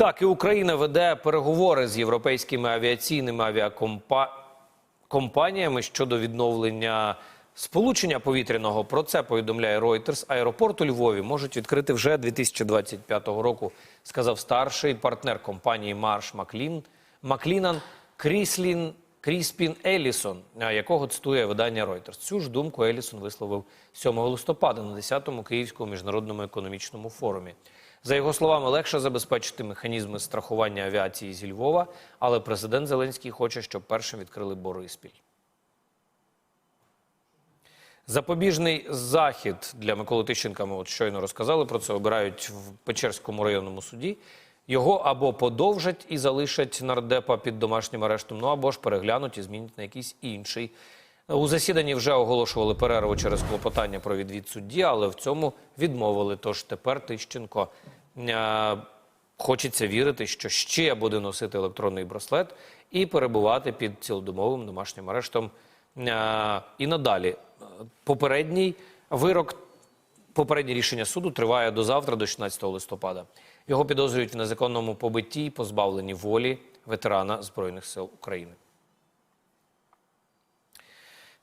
Так, і Україна веде переговори з європейськими авіаційними авіакомпаніями щодо відновлення сполучення повітряного. Про це повідомляє Reuters. Аеропорт у Львові можуть відкрити вже 2025 року, сказав старший партнер компанії Марш Маклін Маклінан Кріслін. Кріспін Елісон, якого цитує видання Reuters. Цю ж думку Елісон висловив 7 листопада на 10-му Київському міжнародному економічному форумі. За його словами, легше забезпечити механізми страхування авіації зі Львова, але президент Зеленський хоче, щоб першим відкрили Бориспіль. Запобіжний захід для Миколи Тищенка, ми от щойно розказали про це, обирають в Печерському районному суді. Його або подовжать і залишать нардепа під домашнім арештом, ну або ж переглянуть і змінять на якийсь інший. У засіданні вже оголошували перерву через клопотання про відвід судді, але в цьому відмовили. Тож тепер Тищенко е, хочеться вірити, що ще буде носити електронний браслет і перебувати під цілодомовим домашнім арештом е, і надалі. Е, Попередній вирок Попереднє рішення суду триває до завтра, до 16 листопада. Його підозрюють в незаконному побитті і позбавленні волі ветерана Збройних сил України.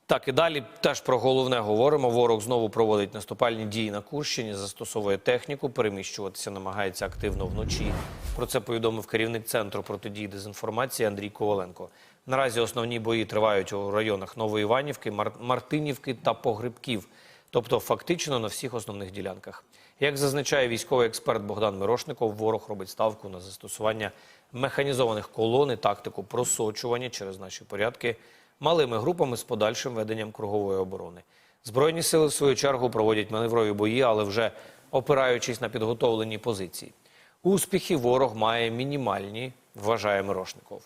Так, і далі теж про головне говоримо. Ворог знову проводить наступальні дії на Курщині, застосовує техніку, переміщуватися намагається активно вночі. Про це повідомив керівник центру протидії дезінформації Андрій Коваленко. Наразі основні бої тривають у районах Новоіванівки, Мартинівки та Погребків, тобто фактично на всіх основних ділянках. Як зазначає військовий експерт Богдан Мирошников, ворог робить ставку на застосування механізованих колон і тактику просочування через наші порядки малими групами з подальшим веденням кругової оборони. Збройні сили, в свою чергу, проводять маневрові бої, але вже опираючись на підготовлені позиції. Успіхи ворог має мінімальні, вважає Мирошников.